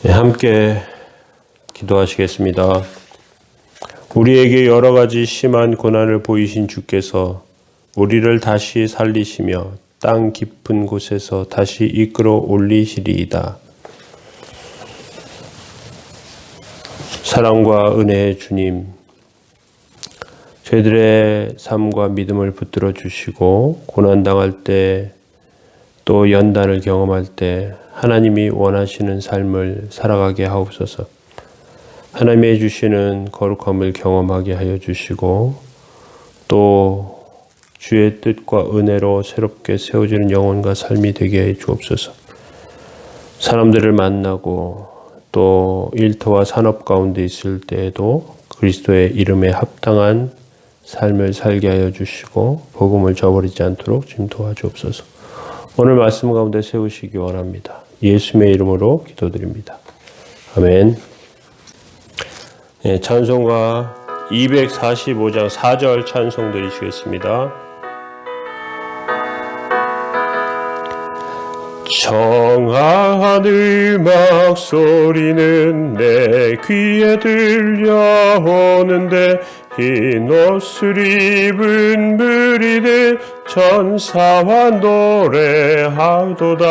네, 함께 기도하시겠습니다. 우리에게 여러 가지 심한 고난을 보이신 주께서 우리를 다시 살리시며 땅 깊은 곳에서 다시 이끌어 올리시리이다. 사랑과 은혜의 주님, 저희들의 삶과 믿음을 붙들어 주시고 고난 당할 때 또 연단을 경험할 때 하나님이 원하시는 삶을 살아가게 하옵소서. 하나님이 주시는 거룩함을 경험하게 하여 주시고 또 주의 뜻과 은혜로 새롭게 세워지는 영혼과 삶이 되게 해 주옵소서. 사람들을 만나고 또 일터와 산업 가운데 있을 때에도 그리스도의 이름에 합당한 삶을 살게 하여 주시고 복음을 저버리지 않도록 지금 도와주옵소서. 오늘 말씀 가운데 세우시기 원합니다. 예수님의 이름으로 기도드립니다. 아멘. 예, 찬송가 245장 4절 찬송 드리시겠습니다. 정하늘 막 소리는 내 귀에 들려오는데 흰 옷을 입은 무리들 천사와 노래하도다.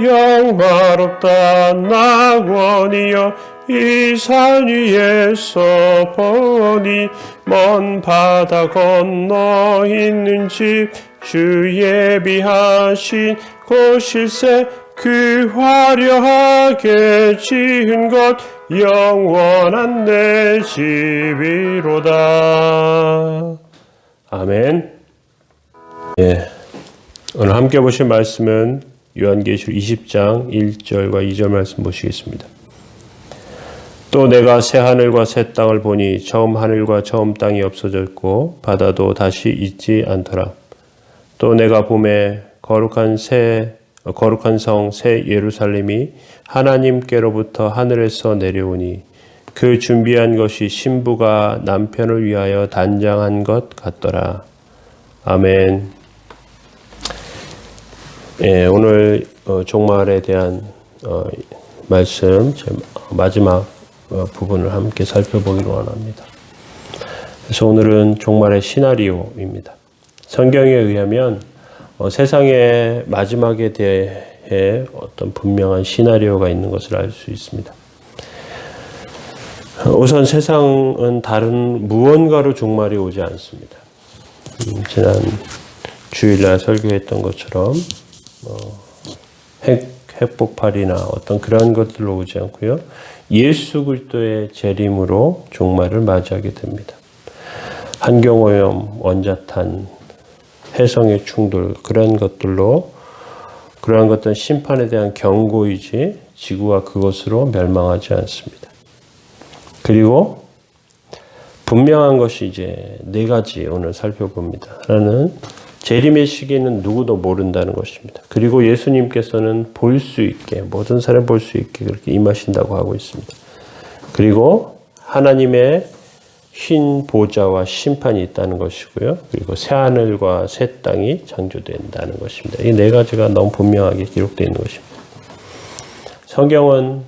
영화롭다 낙원이여 이 산 위에서 보니 먼 바다 건너 있는 집 주 예비하신 곳일세 그 화려하게 지은 것 영원한 내 집이로다. 아멘. 예. 오늘 함께 보실 말씀은 요한계시록 20장 1절과 2절 말씀 보시겠습니다. 또 내가 새 하늘과 새 땅을 보니 처음 하늘과 처음 땅이 없어졌고 바다도 다시 있지 않더라. 또 내가 봄에 거룩한 새 거룩한 성 새 예루살렘이 하나님께로부터 하늘에서 내려오니 그 준비한 것이 신부가 남편을 위하여 단장한 것 같더라. 아멘. 예, 오늘 어, 종말에 대한 어, 말씀 마지막 어, 부분을 함께 살펴보기로 원합니다. 그래서 오늘은 종말의 시나리오입니다. 성경에 의하면 어, 세상의 마지막에 대해 어떤 분명한 시나리오가 있는 것을 알 수 있습니다. 우선 세상은 다른 무언가로 종말이 오지 않습니다. 음, 지난 주일날 설교했던 것처럼 어, 핵, 핵폭발이나 어떤 그런 것들로 오지 않고요. 예수 그리스도의 재림으로 종말을 맞이하게 됩니다. 환경오염, 원자탄, 해성의 충돌 그런 것들로 그러한 것들은 심판에 대한 경고이지 지구가 그것으로 멸망하지 않습니다. 그리고 분명한 것이 이제 네 가지 오늘 살펴봅니다. 하나는 재림의 시기는 누구도 모른다는 것입니다. 그리고 예수님께서는 볼 수 있게 모든 사람 볼 수 있게 그렇게 임하신다고 하고 있습니다. 그리고 하나님의 흰 보좌와 심판이 있다는 것이고요. 그리고 새 하늘과 새 땅이 창조된다는 것입니다. 이 네 가지가 너무 분명하게 기록되어 있는 것입니다. 성경은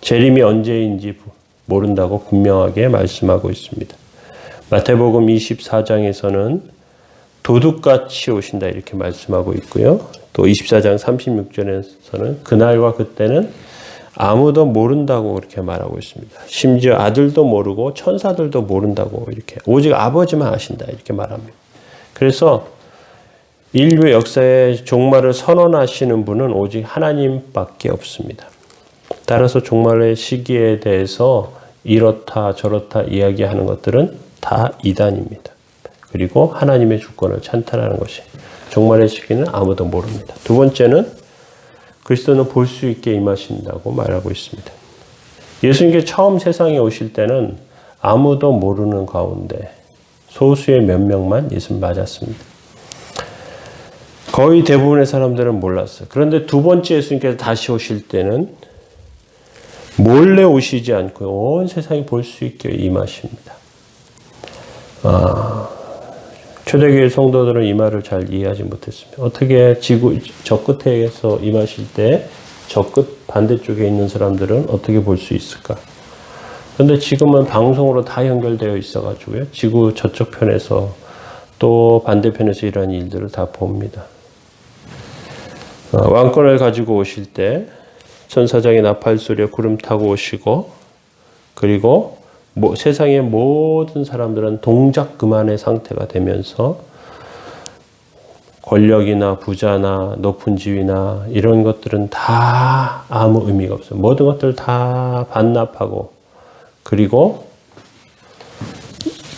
재림이 언제인지 모른다고 분명하게 말씀하고 있습니다. 마태복음 24장에서는 도둑같이 오신다 이렇게 말씀하고 있고요. 또 24장 36절에서는 그날과 그때는 아무도 모른다고 그렇게 말하고 있습니다. 심지어 아들도 모르고 천사들도 모른다고 이렇게 오직 아버지만 아신다 이렇게 말합니다. 그래서 인류 역사의 종말을 선언하시는 분은 오직 하나님밖에 없습니다. 따라서 종말의 시기에 대해서 이렇다 저렇다 이야기하는 것들은 다 이단입니다. 그리고 하나님의 주권을 찬탈하는 것이 종말의 시기는 아무도 모릅니다. 두 번째는 그리스도는 볼 수 있게 임하신다고 말하고 있습니다. 예수님께 처음 세상에 오실 때는 아무도 모르는 가운데 소수의 몇 명만 예수님 맞았습니다. 거의 대부분의 사람들은 몰랐어요. 그런데 두 번째 예수님께서 다시 오실 때는 몰래 오시지 않고 온 세상이 볼 수 있게 임하십니다. 아, 초대교회 성도들은 이 말을 잘 이해하지 못했습니다. 어떻게 지구 저 끝에서 임하실 때 저 끝 반대쪽에 있는 사람들은 어떻게 볼 수 있을까? 근데 지금은 방송으로 다 연결되어 있어가지고요. 지구 저쪽 편에서 또 반대편에서 이런 일들을 다 봅니다. 어, 왕권을 가지고 오실 때 천사장의 나팔 소리에 구름 타고 오시고 그리고 뭐, 세상의 모든 사람들은 동작 그만의 상태가 되면서 권력이나 부자나 높은 지위나 이런 것들은 다 아무 의미가 없어요. 모든 것들 다 반납하고 그리고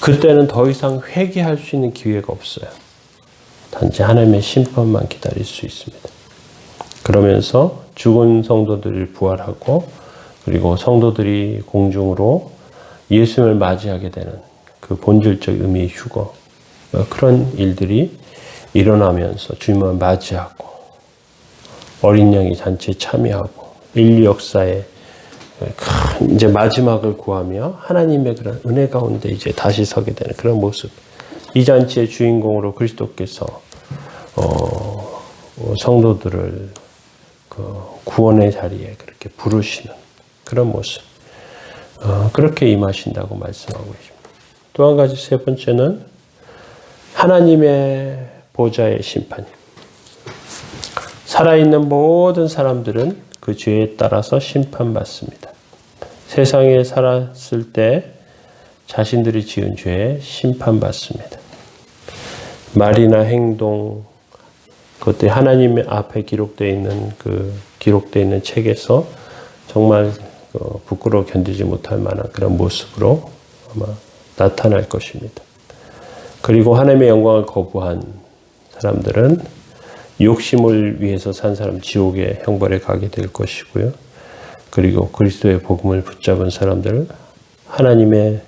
그때는 더 이상 회개할 수 있는 기회가 없어요. 단지 하나님의 심판만 기다릴 수 있습니다. 그러면서 죽은 성도들을 부활하고 그리고 성도들이 공중으로 예수님을 맞이하게 되는 그 본질적 의미의 휴거 그런 일들이 일어나면서 주님을 맞이하고 어린 양이 잔치에 참여하고 인류 역사에 큰 이제 마지막을 구하며 하나님의 그런 은혜 가운데 이제 다시 서게 되는 그런 모습. 이 잔치의 주인공으로 그리스도께서 어, 성도들을 그 구원의 자리에 그렇게 부르시는 그런 모습. 어, 그렇게 임하신다고 말씀하고 계십니다. 또 한 가지 세 번째는 하나님의 보좌의 심판임. 살아있는 모든 사람들은 그 죄에 따라서 심판받습니다. 세상에 살았을 때 자신들이 지은 죄에 심판받습니다. 말이나 행동, 그것들이 하나님 앞에 기록되어 있는 그 기록되어 있는 책에서 정말 어, 부끄러워 견디지 못할 만한 그런 모습으로 아마 나타날 것입니다. 그리고 하나님의 영광을 거부한 사람들은 욕심을 위해서 산 사람 지옥의 형벌에 가게 될 것이고요. 그리고 그리스도의 복음을 붙잡은 사람들 하나님의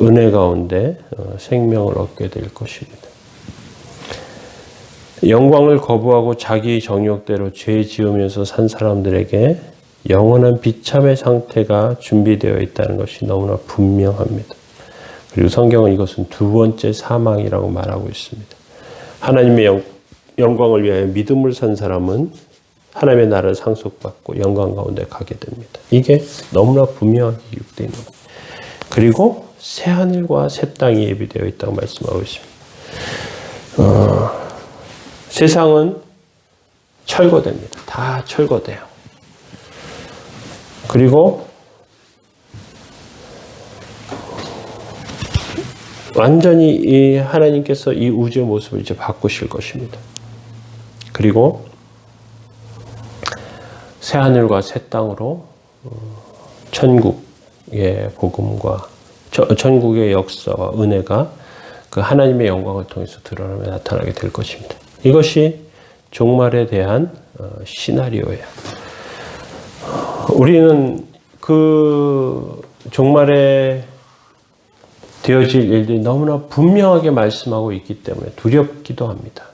은혜 가운데 어, 생명을 얻게 될 것입니다. 영광을 거부하고 자기 정욕대로 죄 지으면서 산 사람들에게 영원한 비참의 상태가 준비되어 있다는 것이 너무나 분명합니다. 그리고 성경은 이것은 두 번째 사망이라고 말하고 있습니다. 하나님의 영, 영광을 위하여 믿음을 산 사람은 하나님의 나라를 상속받고 영광 가운데 가게 됩니다. 이게 너무나 분명하게 기록되어 있는 거예요. 그리고 새 하늘과 새 땅이 예비되어 있다고 말씀하고 있습니다. 어, 세상은 철거됩니다. 다 철거돼요. 그리고 완전히 이 하나님께서 이 우주의 모습을 이제 바꾸실 것입니다. 그리고 새 하늘과 새 땅으로 어, 천국의 복음과 천국의 역사와 은혜가 그 하나님의 영광을 통해서 드러나며 나타나게 될 것입니다. 이것이 종말에 대한 어, 시나리오예요. 우리는 그 종말에 되어질 일들이 너무나 분명하게 말씀하고 있기 때문에 두렵기도 합니다.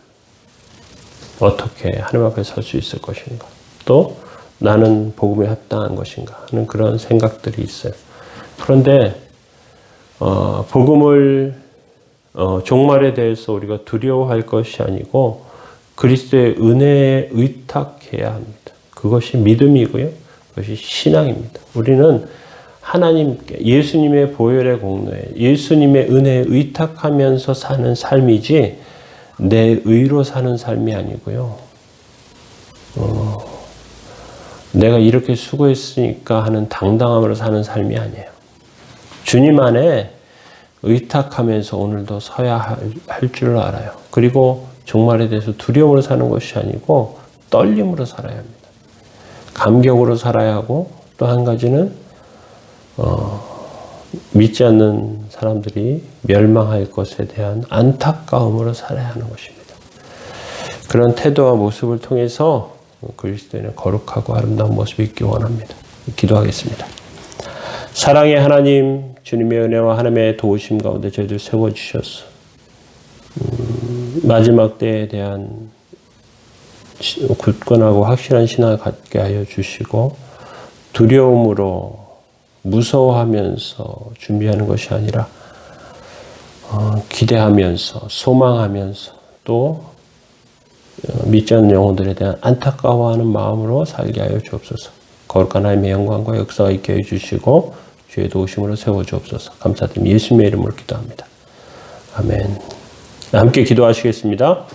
어떻게 하나님 앞에 설 수 있을 것인가? 또 나는 복음에 합당한 것인가 하는 그런 생각들이 있어요. 그런데 어, 복음을 어, 종말에 대해서 우리가 두려워할 것이 아니고 그리스도의 은혜에 의탁해야 합니다. 그것이 믿음이고요. 그것이 신앙입니다. 우리는 하나님께 예수님의 보혈의 공로에 예수님의 은혜에 의탁하면서 사는 삶이지 내 의로 사는 삶이 아니고요. 어, 내가 이렇게 수고했으니까 하는 당당함으로 사는 삶이 아니에요. 주님 안에 의탁하면서 오늘도 서야 할줄 알아요. 그리고 종말에 대해서 두려움으로 사는 것이 아니고 떨림으로 살아야 합니다. 감격으로 살아야 하고 또 한 가지는 어, 믿지 않는 사람들이 멸망할 것에 대한 안타까움으로 살아야 하는 것입니다. 그런 태도와 모습을 통해서 그리스도인의 거룩하고 아름다운 모습이 있기 원합니다. 기도하겠습니다. 사랑의 하나님, 주님의 은혜와 하나님의 도우심 가운데 저희들 세워주셔서 음, 마지막 때에 대한 굳건하고 확실한 신앙을 갖게 하여 주시고 두려움으로 무서워하면서 준비하는 것이 아니라 어, 기대하면서 소망하면서 또 어, 믿지 않는 영혼들에 대한 안타까워하는 마음으로 살게 하여 주옵소서. 거룩한 하나님의 영광과 역사가 있게 해 주시고 주의 도우심으로 세워 주옵소서. 감사드립니다. 예수님의 이름으로 기도합니다. 아멘. 함께 기도하시겠습니다.